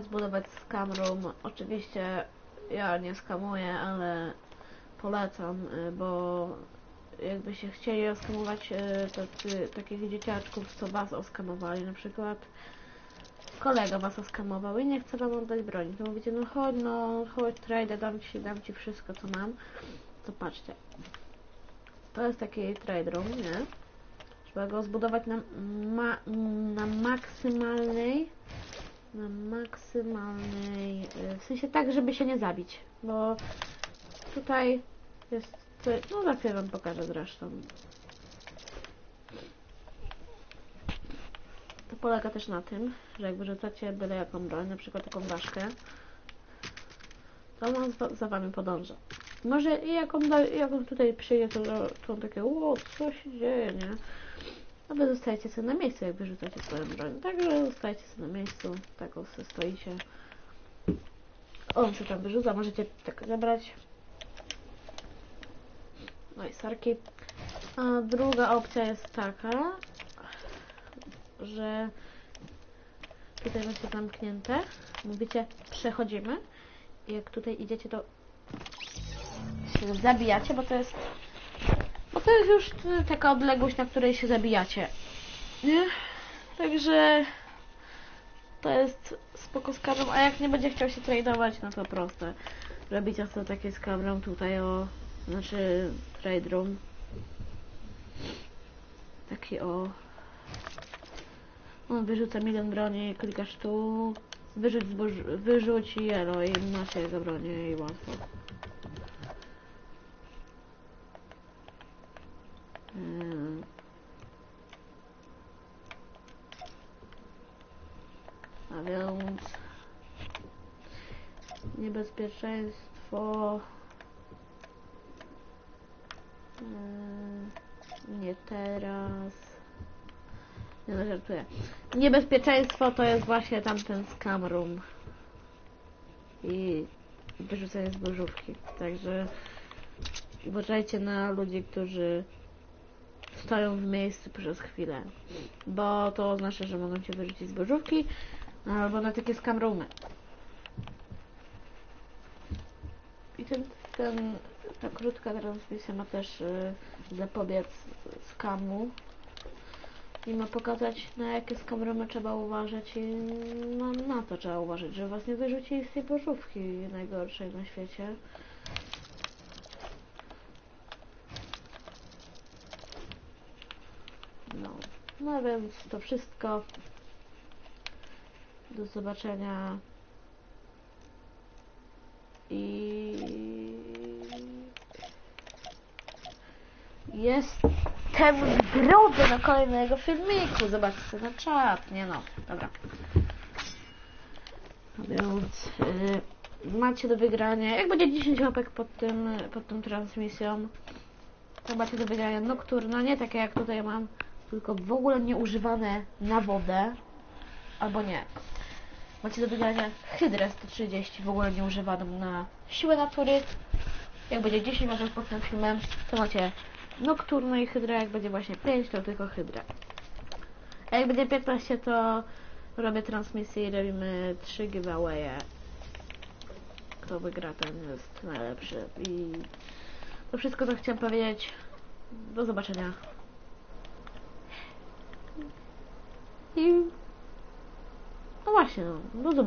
zbudować scam room. Oczywiście ja nie skamuję, ale polecam, y, bo jakbyście chcieli oskamować y, tacy, takich dzieciaczków, co was oskamowali, na przykład kolega was oskamował i nie chce wam oddać broni, to mówicie, no chodź, no chodź, trade, dam ci, dam ci wszystko, co mam. To patrzcie. To jest taki trade room, nie? Trzeba go zbudować na, ma, na maksymalnej na maksymalnej y, w sensie tak, żeby się nie zabić, bo tutaj jest no za chwilę wam pokażę zresztą to polega też na tym, że jak wyrzucacie byle jaką broń, na przykład taką ważkę to on za, za wami podąża może i jak on, da, jak on tutaj przyjdzie, to, to on takie, o, co się dzieje, nie? A wy zostajecie sobie na miejscu, jak wyrzucacie swoją broń. Także zostajecie sobie na miejscu, tak sobie stoicie. On się tam wyrzuca, możecie tak zabrać. No i sarki. A druga opcja jest taka, że tutaj macie zamknięte. Mówicie, przechodzimy. I jak tutaj idziecie, to się zabijacie, bo to jest bo to jest już taka odległość, na której się zabijacie. Nie? Także to jest spoko z kamerą, a jak nie będzie chciał się tradeować, no to proste. Robicie sobie takie z tutaj o, znaczy trade room. Taki o. On wyrzuca milion broni, klikasz tu, wyrzuć zboż, i elo i macie jego bronię i łatwo. Mm. A więc niebezpieczeństwo. Mm, nie teraz. Nie no, żartuję. Niebezpieczeństwo to jest właśnie tamten scam room. I wyrzucenie zbożówki także uważajcie na ludzi, którzy stoją w miejscu przez chwilę, bo to oznacza, że mogą cię wyrzucić z bożówki albo na takie scam roomy. I ten, ten, ta krótka transmisja ma też y, zapobiec skamu i ma pokazać na jakie scam roomy trzeba uważać i na, na to trzeba uważać, że was nie wyrzucili z tej bożówki najgorszej na świecie. No, no więc to wszystko. Do zobaczenia. I jestem drodze na kolejnego filmiku. Zobaczcie na czat. Nie no, dobra. A Więc y, macie do wygrania. Jak będzie 10 łapek pod tym, pod tą transmisją, to macie do wygrania nocturno, nie takie jak tutaj mam, tylko w ogóle nieużywane na wodę, albo nie. Macie do wygrania hydrę 130, w ogóle nieużywaną na siłę natury. Jak będzie 10 łapek pod tym filmem, to macie nocturno i hydrę, jak będzie właśnie 5, to tylko hydrę. A jak będzie 15, to robię transmisję i robimy 3 giveawaye. Kto wygra, ten jest najlepszy. I to wszystko, co chciałem powiedzieć. Do zobaczenia. I... No właśnie, no. Do zobaczenia.